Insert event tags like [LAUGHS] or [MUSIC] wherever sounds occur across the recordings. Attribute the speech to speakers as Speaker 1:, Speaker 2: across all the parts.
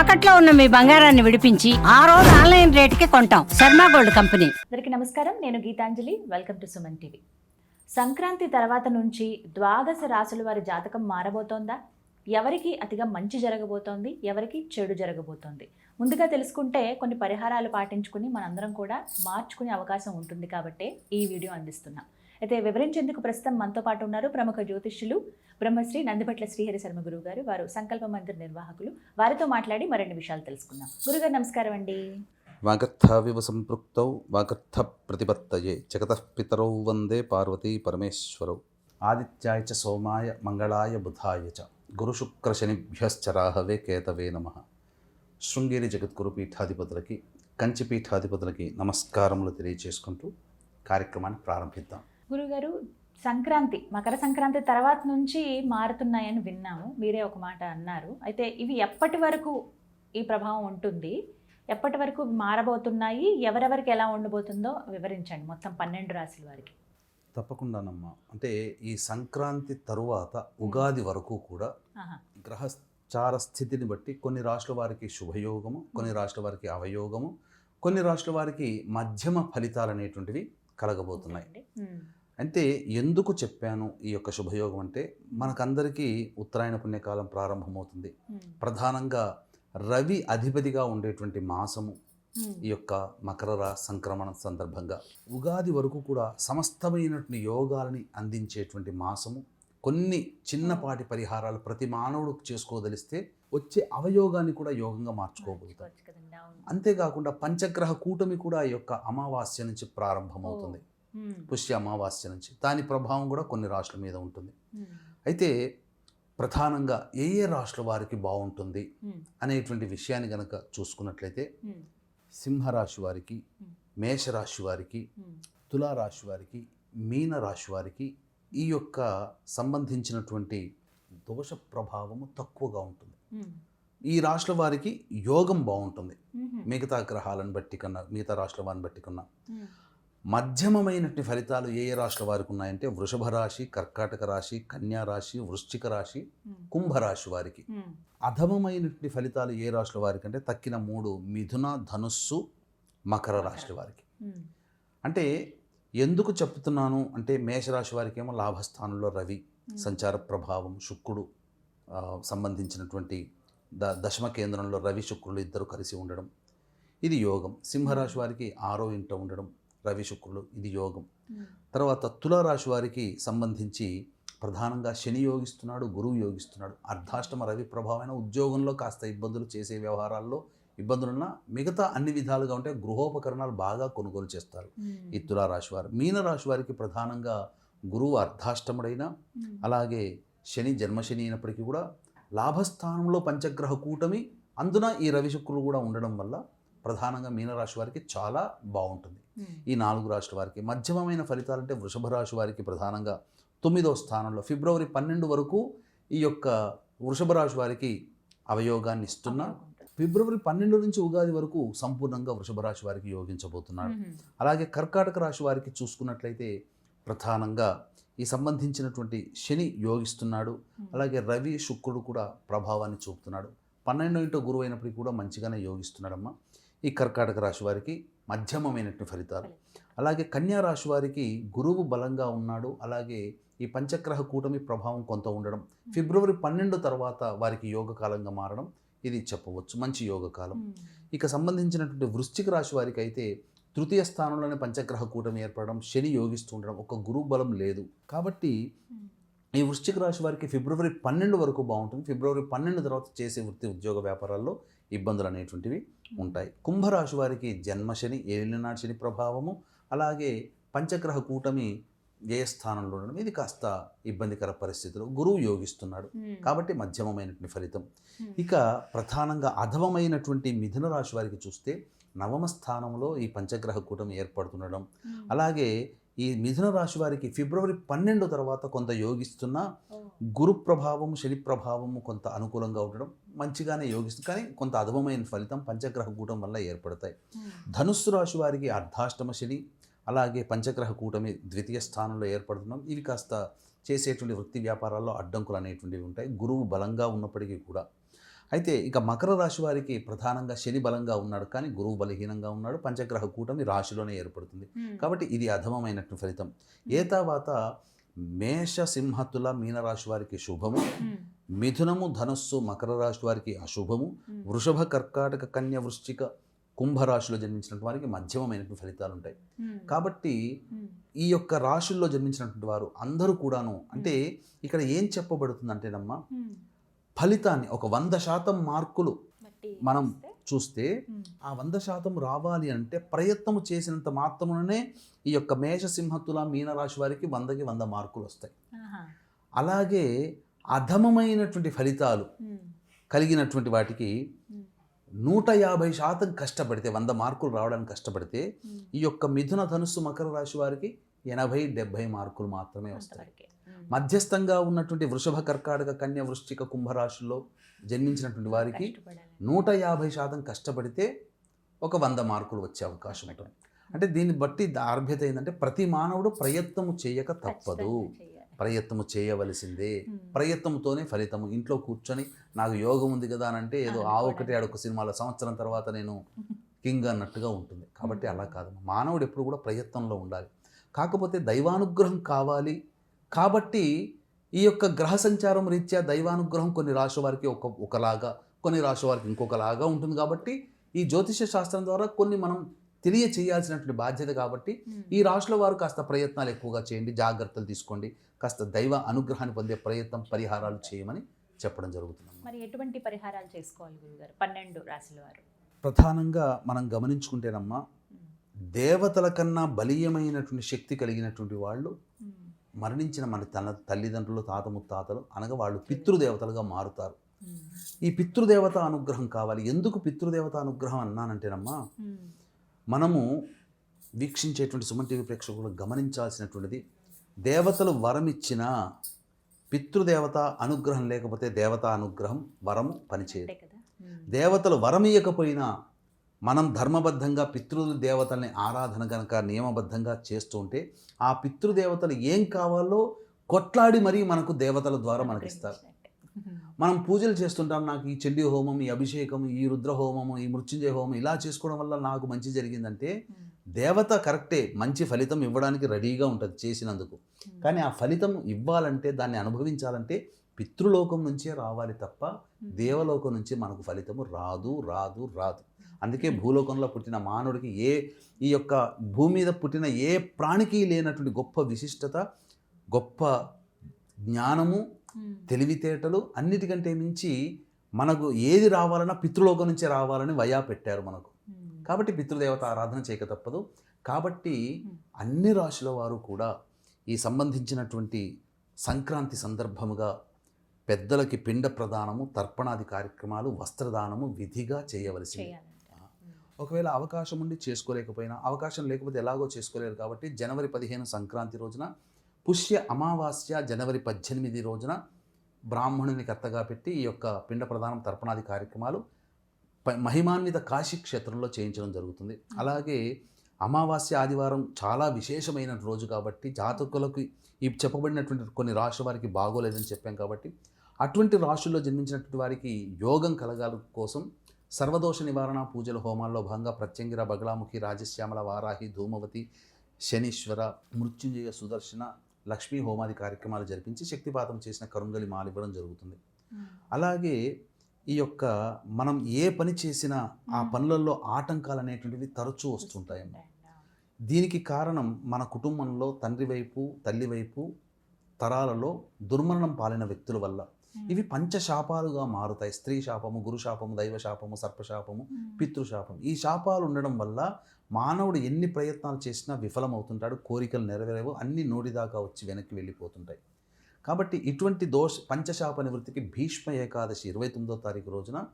Speaker 1: తాకట్లో ఉన్న మీ బంగారాన్ని విడిపించి ఆ రోజు ఆన్లైన్ రేటుకి కొంటాం. Sharma gold company.
Speaker 2: అందరికీ నమస్కారం. నేను Geetanjali. Welcome to Suman TV. Sankranti తర్వాత నుంచి ద్వాదశ రాసుల వారి జాతకం మారబోతోందా? ఎవరికి అతిగా మంచి జరగబోతోంది? ఎవరికి చెడు జరగబోతోంది? ముందుగా తెలుసుకుంటే కొన్ని పరిహారాలు పాటించుకుని మనందరం కూడా మార్చుకునే అవకాశం ఉంటుంది కాబట్టే ఈ వీడియో అందిస్తున్నాం. అయితే వివరించేందుకు ప్రస్తుతం మనతో పాటు ఉన్నారు ప్రముఖ జ్యోతిష్యులు బ్రహ్మశ్రీ నందిపట్ల శ్రీహరి శర్మ గురువు గారు వారు సంకల్ప మందిర్ నిర్వాహకులు. వారితో మాట్లాడి మరిన్ని విషయాలు తెలుసుకుందాం. గురుగారు నమస్కారం అండి.
Speaker 3: వాగర్థావివ సంపృక్తౌ వాగర్థ ప్రతిపత్తయే జగతపితరౌ వందే పార్వతీ పరమేశ్వరౌ. ఆదిత్యాయ చ సోమాయ మంగళాయ బుధాయ చ. గురుశుక్రశనిభ్యశ్చరాహవే కేతవే నమ. శృంగేరి జగద్గురు పీఠాధిపతులకి కంచి పీఠాధిపతులకి నమస్కారములు తెలియచేసుకుంటూ కార్యక్రమాన్ని ప్రారంభిద్దాం.
Speaker 2: గురుగారు సంక్రాంతి మకర సంక్రాంతి తర్వాత నుంచి మారుతున్నాయని విన్నాము. మీరే ఒక మాట అన్నారు. అయితే ఇవి ఎప్పటి వరకు ఈ ప్రభావం ఉంటుంది? ఎప్పటి వరకు మారబోతున్నాయి? ఎవరెవరికి ఎలా ఉండబోతుందో వివరించండి మొత్తం పన్నెండు రాశుల వారికి.
Speaker 3: తప్పకుండానమ్మా. అంటే ఈ సంక్రాంతి తరువాత ఉగాది వరకు కూడా. గ్రహచార స్థితిని బట్టి కొన్ని రాష్ట్రాల వారికి శుభయోగము కొన్ని రాష్ట్రాల వారికి అవయోగము కొన్ని రాష్ట్రాల వారికి మధ్యమ ఫలితాలు అనేటువంటివి కలగబోతున్నాయి. అంటే ఎందుకు చెప్పాను ఈ యొక్క శుభయోగం అంటే మనకందరికీ ఉత్తరాయణ పుణ్యకాలం ప్రారంభమవుతుంది. ప్రధానంగా రవి అధిపతిగా ఉండేటువంటి మాసము. ఈ యొక్క మకర సంక్రమణ సందర్భంగా ఉగాది వరకు కూడా సమస్తమైనటువంటి యోగాలని అందించేటువంటి మాసము కొన్ని చిన్నపాటి పరిహారాలు ప్రతి మానవుడు చేసుకోదలిస్తే వచ్చే అవయోగాన్ని కూడా యోగంగా మార్చుకోగలుగుతాం
Speaker 2: మార్చుకోవచ్చు కదండి, అవును.
Speaker 3: అంతేకాకుండా పంచగ్రహ కూటమి కూడా ఈ యొక్క అమావాస్య నుంచి ప్రారంభమవుతుంది. పుష్య అమావాస్య నుంచి దాని ప్రభావం కూడా కొన్ని రాష్ట్రాల మీద ఉంటుంది. అయితే ప్రధానంగా ఏ ఏ రాష్ట్రాల వారికి బాగుంటుంది. అనేటువంటి విషయాన్ని గనక చూసుకున్నట్లయితే. సింహరాశి వారికి. మేషరాశి వారికి. తులారాశి వారికి మీన రాశి వారికి ఈ యొక్క సంబంధించినటువంటి దోష ప్రభావము తక్కువగా ఉంటుంది. ఈ రాష్ట్ర వారికి యోగం బాగుంటుంది. మిగతా గ్రహాలను బట్టి కన్నా మిగతా రాష్ట్ర వారిని బట్టి కన్నా. మధ్యమమైనటువంటి ఫలితాలు ఏ ఏ రాష్ట్ర వారికి ఉన్నాయంటే వృషభ రాశి కర్కాటక రాశి కన్యా రాశి వృశ్చిక రాశి. కుంభరాశి వారికి. అధమమైనటువంటి ఫలితాలు ఏ రాష్ట్ర వారికి అంటే తక్కిన మూడు మిథున ధనుస్సు మకర రాశి వారికి. అంటే ఎందుకు చెప్తున్నాను అంటే మేషరాశి వారికి ఏమో లాభస్థానంలో రవి సంచార ప్రభావం శుక్రుడు సంబంధించినటువంటి ద దశమ కేంద్రంలో రవి శుక్రులు ఇద్దరు కలిసి ఉండడం. ఇది యోగం. సింహరాశి వారికి ఆరో ఇంట ఉండడం. రవి శుక్రులు ఇది యోగం. తర్వాత తులారాశి వారికి సంబంధించి ప్రధానంగా శని యోగిస్తున్నాడు గురువు యోగిస్తున్నాడు అర్ధాష్టమ రవి ప్రభావమైన ఉద్యోగంలో కాస్త ఇబ్బందులు చేసే వ్యవహారాల్లో ఇబ్బందులున్నా మిగతా అన్ని విధాలుగా ఉంటే గృహోపకరణాలు బాగా కొనుగోలు చేస్తారు. ఈ తులారాశి వారు మీనరాశి వారికి ప్రధానంగా గురువు అర్ధాష్టముడైన. అలాగే శని జన్మశని అయినప్పటికీ కూడా లాభస్థానంలో పంచగ్రహ కూటమి అందున ఈ రవి శుక్రులు కూడా ఉండడం వల్ల ప్రధానంగా మీనరాశి వారికి చాలా బాగుంటుంది. ఈ నాలుగు రాష్ట్ర వారికి మధ్యమమైన ఫలితాలంటే వృషభ రాశి వారికి ప్రధానంగా తొమ్మిదవ స్థానంలో ఫిబ్రవరి పన్నెండు వరకు ఈ యొక్క వృషభ రాశి వారికి అవయోగాన్ని ఇస్తున్నా ఫిబ్రవరి పన్నెండు నుంచి ఉగాది వరకు సంపూర్ణంగా వృషభ రాశి వారికి యోగించబోతున్నాడు. అలాగే కర్కాటక రాశి వారికి చూసుకున్నట్లయితే ప్రధానంగా ఈ సంబంధించినటువంటి శని యోగిస్తున్నాడు. అలాగే రవి శుక్రుడు కూడా ప్రభావాన్ని చూపుతున్నాడు. పన్నెండో ఇంటో గురువు అయినప్పటికీ కూడా మంచిగానే యోగిస్తున్నాడమ్మా. ఈ కర్కాటక రాశి వారికి మధ్యమమైనటువంటి ఫలితాలు. అలాగే కన్యా రాశి వారికి గురువు బలంగా ఉన్నాడు. అలాగే ఈ పంచగ్రహ కూటమి ప్రభావం కొంత ఉండడం ఫిబ్రవరి పన్నెండు తర్వాత వారికి యోగ కాలంగా మారడం ఇది చెప్పవచ్చు. మంచి యోగ కాలం
Speaker 2: ఉమ్.
Speaker 3: ఇక సంబంధించినటువంటి వృశ్చిక రాశి వారికి అయితే తృతీయ స్థానంలోనే పంచగ్రహ కూటమి ఏర్పడడం శని యోగిస్తూ ఉండడం ఒక గురువు బలం లేదు. కాబట్టి. ఈ వృశ్చిక రాశి వారికి ఫిబ్రవరి పన్నెండు వరకు బాగుంటుంది. ఫిబ్రవరి పన్నెండు తర్వాత చేసే వృత్తి ఉద్యోగ వ్యాపారాల్లో ఇబ్బందులు అనేటువంటివి ఉంటాయి కుంభరాశి వారికి జన్మశని ఏలినాటి శని ప్రభావము అలాగే పంచగ్రహ కూటమి ఏ స్థానంలో ఉండడం ఇది కాస్త ఇబ్బందికర పరిస్థితులు గురువు యోగిస్తున్నాడు. కాబట్టి మధ్యమమైనటువంటి ఫలితం. ఇక ప్రధానంగా అధమమైనటువంటి మిథున రాశి వారికి చూస్తే నవమ స్థానంలో ఈ పంచగ్రహ కూటమి ఏర్పడుతుండడం. అలాగే ఈ మిథున రాశి వారికి ఫిబ్రవరి పన్నెండు తర్వాత కొంత యోగిస్తున్న. గురు ప్రభావము శని ప్రభావము కొంత అనుకూలంగా ఉండడం మంచిగానే యోగిస్తుంది కానీ కొంత అధమమైన ఫలితం పంచగ్రహ కూటం వల్ల ఏర్పడతాయి. ధనుస్సు రాశి వారికి అర్ధాష్టమ శని అలాగే పంచగ్రహ కూటమి ద్వితీయ స్థానంలో ఏర్పడుతున్నాం ఇవి కాస్త చేసేటువంటి వృత్తి వ్యాపారాల్లో అడ్డంకులు అనేటువంటివి ఉంటాయి గురువు బలంగా ఉన్నప్పటికీ కూడా అయితే ఇక మకర రాశి వారికి ప్రధానంగా శని బలంగా ఉన్నాడు కానీ గురువు బలహీనంగా ఉన్నాడు పంచగ్రహ కూటమి రాశిలోనే ఏర్పడుతుంది. కాబట్టి ఇది అధమమైనటువంటి ఫలితం. ఏ తర్వాత మేష సింహతుల మీనరాశి వారికి శుభము మిథునము ధనస్సు మకర రాశి వారికి అశుభము వృషభ కర్కాటక కన్య వృశ్చిక కుంభరాశిలో జన్మించినటువంటి వారికి మధ్యమమైనటువంటి ఫలితాలు ఉంటాయి. కాబట్టి ఈ యొక్క రాశుల్లో జన్మించినటువంటి వారు అందరూ కూడాను అంటే ఇక్కడ ఏం చెప్పబడుతుందంటేనమ్మా ఫలితాన్ని ఒక వంద శాతం మార్కులు మనం చూస్తే? ఆ వంద శాతం రావాలి అంటే ప్రయత్నం చేసినంత మాత్రముననే ఈ యొక్క మేష సింహతుల మీనరాశి వారికి వందకి వంద మార్కులు వస్తాయి. అలాగే అధమమైనటువంటి ఫలితాలు కలిగినటువంటి వాటికి నూట యాభై శాతం కష్టపడితే వంద మార్కులు రావడానికి కష్టపడితే ఈ యొక్క మిథున ధనుస్సు మకర రాశి వారికి ఎనభై డెబ్భై మార్కులు మాత్రమే వస్తాయి. మధ్యస్థంగా ఉన్నటువంటి వృషభ కర్కాటక కన్య వృశ్చిక కుంభరాశుల్లో జన్మించినటువంటి వారికి నూట యాభై శాతం కష్టపడితే ఒక వంద మార్కులు వచ్చే అవకాశం ఉంటుంది. అంటే దీన్ని బట్టి అర్హత ఏంటంటే ప్రతి మానవుడు ప్రయత్నము చేయక తప్పదు. ప్రయత్నము చేయవలసిందే. ప్రయత్నంతోనే ఫలితము. ఇంట్లో కూర్చొని నాకు యోగం ఉంది కదా అని అంటే ఏదో ఆ ఒకటి ఆడొక సినిమాలో సంవత్సరం తర్వాత నేను [LAUGHS] కింగ్ అన్నట్టుగా ఉంటుంది. కాబట్టి అలా కాదు. మానవుడు ఎప్పుడు కూడా ప్రయత్నంలో ఉండాలి. కాకపోతే దైవానుగ్రహం కావాలి కాబట్టి ఈ యొక్క గ్రహ సంచారం రీత్యా దైవానుగ్రహం కొన్ని రాశి వారికి ఒక ఒకలాగా కొన్ని రాశి వారికి ఇంకొకలాగా ఉంటుంది కాబట్టి ఈ జ్యోతిష శాస్త్రం ద్వారా కొన్ని మనం తెలియచేయాల్సినటువంటి బాధ్యత కాబట్టి ఈ రాశుల వారు కాస్త ప్రయత్నాలు ఎక్కువగా చేయండి జాగ్రత్తలు తీసుకోండి కాస్త దైవ అనుగ్రహాన్ని పొందే ప్రయత్నం పరిహారాలు చేయమని చెప్పడం జరుగుతుంది
Speaker 2: మరి ఎటువంటి పరిహారాలు చేసుకోవాలి గురుగారు? పన్నెండు రాశుల వారు.
Speaker 3: ప్రధానంగా మనం గమనించుకుంటేనమ్మా దేవతల కన్నా బలీయమైనటువంటి శక్తి కలిగినటువంటి వాళ్ళు మరణించిన మన తన తల్లిదండ్రులు తాత ముత్తాతలు అనగా వాళ్ళు పితృదేవతలుగా మారుతారు. ఈ పితృదేవత అనుగ్రహం కావాలి. ఎందుకు పితృదేవత అనుగ్రహం అన్నానంటేనమ్మా మనము వీక్షించేటువంటి సుమన్ టీవీ ప్రేక్షకులు గమనించాల్సినటువంటిది దేవతలు వరం ఇచ్చిన పితృదేవత అనుగ్రహం లేకపోతే దేవత అనుగ్రహం వరము పనిచేయదు. దేవతలు వరం ఇయ్యకపోయినా మనం ధర్మబద్ధంగా పితృ దేవతల్ని ఆరాధన కనుక నియమబద్ధంగా చేస్తూ ఉంటే ఆ పితృదేవతలు ఏం కావాలో కొట్లాడి మరీ మనకు దేవతల ద్వారా మనకిస్తారు మనం పూజలు చేస్తుంటాం నాకు ఈ చండీ హోమం ఈ అభిషేకం ఈ రుద్ర హోమము ఈ మృత్యుంజయ హోమం ఇలా చేసుకోవడం వల్ల నాకు మంచి జరిగిందంటే దేవత కరెక్టే మంచి ఫలితం ఇవ్వడానికి రెడీగా ఉంటుంది చేసినందుకు. కానీ ఆ ఫలితం ఇవ్వాలంటే దాన్ని అనుభవించాలంటే పితృలోకం నుంచే రావాలి తప్ప దేవలోకం నుంచి మనకు ఫలితము రాదు రాదు రాదు. అందుకే భూలోకంలో పుట్టిన మానవుడికి ఏ ఈ యొక్క భూమి మీద పుట్టిన ఏ ప్రాణికి లేనటువంటి గొప్ప విశిష్టత గొప్ప జ్ఞానము తెలివితేటలు అన్నిటికంటే మించి మనకు ఏది రావాలన్నా పితృలోకం నుంచే రావాలని వయా పెట్టారు మనకు. కాబట్టి పితృదేవత ఆరాధన చేయక తప్పదు. కాబట్టి అన్ని రాశుల వారు కూడా ఈ సంబంధించినటువంటి సంక్రాంతి సందర్భముగా పెద్దలకి పిండ ప్రదానము తర్పణాది కార్యక్రమాలు వస్త్రదానము విధిగా చేయవలసింది. ఒకవేళ అవకాశం ఉండి చేసుకోలేకపోయినా అవకాశం లేకపోతే ఎలాగో చేసుకోలేరు కాబట్టి జనవరి పదిహేను సంక్రాంతి రోజున పుష్య అమావాస్య జనవరి పద్దెనిమిది రోజున బ్రాహ్మణుని కర్తగా పెట్టి ఈ యొక్క పిండ ప్రధానం తర్పణాది కార్యక్రమాలు మహిమాన్విత కాశీ క్షేత్రంలో చేయించడం జరుగుతుంది. అలాగే అమావాస్య ఆదివారం చాలా విశేషమైన రోజు కాబట్టి జాతకులకు ఈ చెప్పబడినటువంటి కొన్ని రాశుల వారికి బాగోలేదని చెప్పాం కాబట్టి అటువంటి రాశుల్లో జన్మించినటువంటి వారికి యోగం కలగాల కోసం సర్వదోష నివారణ పూజల హోమాల్లో భాగంగా ప్రత్యంగిర బగలాముఖి రాజశ్యామల వారాహి ధూమవతి శనీశ్వర మృత్యుంజయ సుదర్శన లక్ష్మీ హోమాది కార్యక్రమాలు జరిపించి శక్తిపాతం చేసిన కరుంగలి మాలివ్వడం జరుగుతుంది. అలాగే ఈ యొక్క మనం ఏ పని చేసినా ఆ పనులలో ఆటంకాలు అనేటువంటివి తరచూ వస్తుంటాయన్నమాట దీనికి కారణం మన కుటుంబంలో తండ్రి వైపు తల్లి వైపు తరాలలో దుర్మరణం పాలిన వ్యక్తుల వల్ల. ఇవి పంచశాపాలుగా మారుతాయి. స్త్రీ శాపము గురు శాపము దైవ శాపము సర్పశాపము పితృశాపం ఈ శాపాలు ఉండడం వల్ల మానవుడు ఎన్ని ప్రయత్నాలు చేసినా విఫలమవుతుంటాడు కోరికలు నెరవేరవు అన్ని నోటిదాకా వచ్చి వెనక్కి వెళ్ళిపోతుంటాయి. కాబట్టి ఇటువంటి దోష పంచశాప నివృత్తికి భీష్మ ఏకాదశి ఇరవై తొమ్మిదో తారీఖు రోజున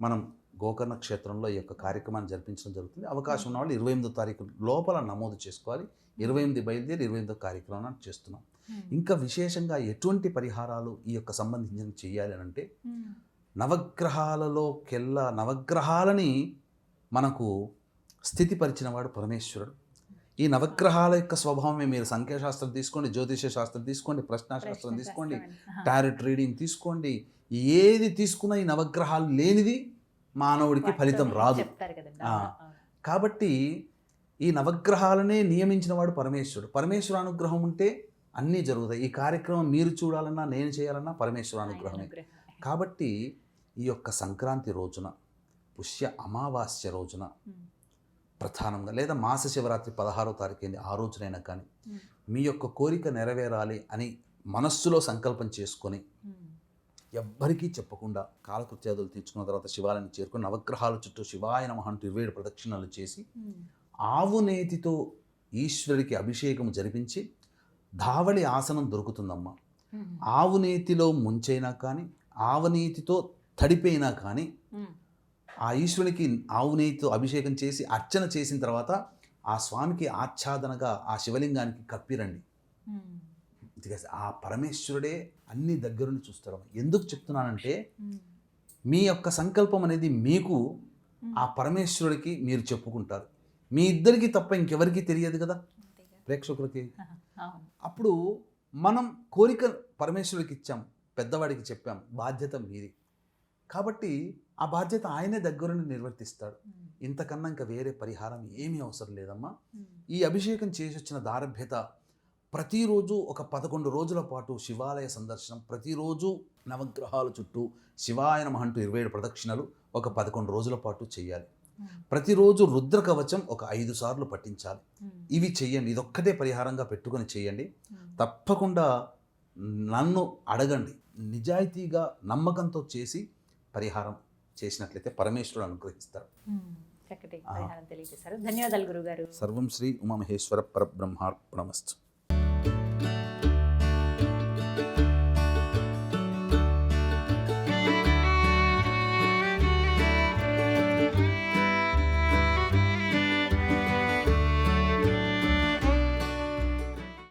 Speaker 3: మనం గోకర్ణ క్షేత్రంలో ఈ యొక్క కార్యక్రమాన్ని జరిపించడం జరుగుతుంది. అవకాశం ఉన్న వాళ్ళు ఇరవై ఎనిమిదో తారీఖు లోపల నమోదు చేసుకోవాలి. ఇరవై ఎనిమిది బయలుదేరి ఇరవై ఎనిమిదో కార్యక్రమాన్ని చేస్తున్నాం. ఇంకా విశేషంగా ఎటువంటి పరిహారాలు ఈ యొక్క సంబంధించిన చేయాలి అని అంటే నవగ్రహాలలోకెల్లా నవగ్రహాలని మనకు స్థితిపరిచిన వాడు పరమేశ్వరుడు. ఈ నవగ్రహాల యొక్క స్వభావమే మీరు సంఖ్యాశాస్త్రం తీసుకోండి జ్యోతిష శాస్త్రం తీసుకోండి ప్రశ్నాశాస్త్రం తీసుకోండి టారెట్ రీడింగ్ తీసుకోండి ఏది తీసుకున్న ఈ నవగ్రహాలు లేనిది మానవుడికి ఫలితం రాదు. కాబట్టి ఈ నవగ్రహాలనే నియమించిన వాడు పరమేశ్వరుడు. పరమేశ్వర అనుగ్రహం ఉంటే అన్నీ జరుగుతాయి. ఈ కార్యక్రమం మీరు చూడాలన్నా నేను చేయాలన్నా పరమేశ్వర అనుగ్రహమే.
Speaker 2: అనుగ్రహం.
Speaker 3: కాబట్టి ఈ యొక్క సంక్రాంతి రోజున పుష్య అమావాస్య రోజున ప్రధానంగా లేదా మాస శివరాత్రి పదహారో తారీఖు ఆ రోజునైనా కానీ మీ యొక్క కోరిక నెరవేరాలి అని మనస్సులో సంకల్పం చేసుకొని ఎవ్వరికీ చెప్పకుండా కాలకృత్యాదులు తీర్చుకున్న తర్వాత శివాలయం చేరుకుని నవగ్రహాల చుట్టూ శివాయ నమః అంటూ ఇరవై ప్రదక్షిణలు చేసి ఆవు నేతితో ఈశ్వరుడికి అభిషేకం జరిపించి ధావళి ఆసనం దొరుకుతుందమ్మా.
Speaker 2: ఉమ్,
Speaker 3: ఆవు నేతిలో ముంచైనా కానీ ఆవు నేతితో తడిపోయినా కానీ ఆ ఈశ్వరునికి ఆవు నెయ్యితో అభిషేకం చేసి అర్చన చేసిన తర్వాత ఆ స్వామికి ఆచ్ఛాదనగా ఆ శివలింగానికి కప్పిరండి. ఆ పరమేశ్వరుడే అన్ని దగ్గరుండి చూస్తాడు ఎందుకు చెప్తున్నానంటే మీ యొక్క సంకల్పం అనేది మీకు. ఆ పరమేశ్వరుడికి మీరు చెప్పుకుంటారు. మీ ఇద్దరికి తప్ప ఇంకెవరికి తెలియదు కదా. ప్రేక్షకులకి. అప్పుడు మనం కోరిక పరమేశ్వరుడికి ఇచ్చాం పెద్దవాడికి చెప్పాం బాధ్యత మీది. కాబట్టి ఆ బాధ్యత ఆయనే దగ్గరుండి నిర్వర్తిస్తాడు. ఇంతకన్నా ఇంకా వేరే పరిహారం ఏమీ అవసరం లేదమ్మా. ఈ అభిషేకం చేసి వచ్చిన దారభ్యత ప్రతిరోజు ఒక పదకొండు రోజుల పాటు శివాలయ సందర్శనం ప్రతిరోజు నవగ్రహాల చుట్టూ శివాయ నమః అంటూ ఇరవై ఏడు ప్రదక్షిణలు ఒక పదకొండు రోజుల పాటు చేయాలి. ప్రతిరోజు రుద్ర కవచం ఒక ఐదు సార్లు
Speaker 2: ఉమ్,
Speaker 3: ఇవి చెయ్యండి. ఇదొక్కటే పరిహారంగా పెట్టుకొని చేయండి. తప్పకుండా నన్ను అడగండి. నిజాయితీగా నమ్మకంతో చేసి పరిహారం చేసినట్లయితే పరమేశ్వరుడు
Speaker 2: తెలియజేశారు. ధన్యవాదాలు గురుగారు.
Speaker 3: సర్వం శ్రీ ఉమామహేశ్వర పరబ్రహ్మార్పణమస్తు.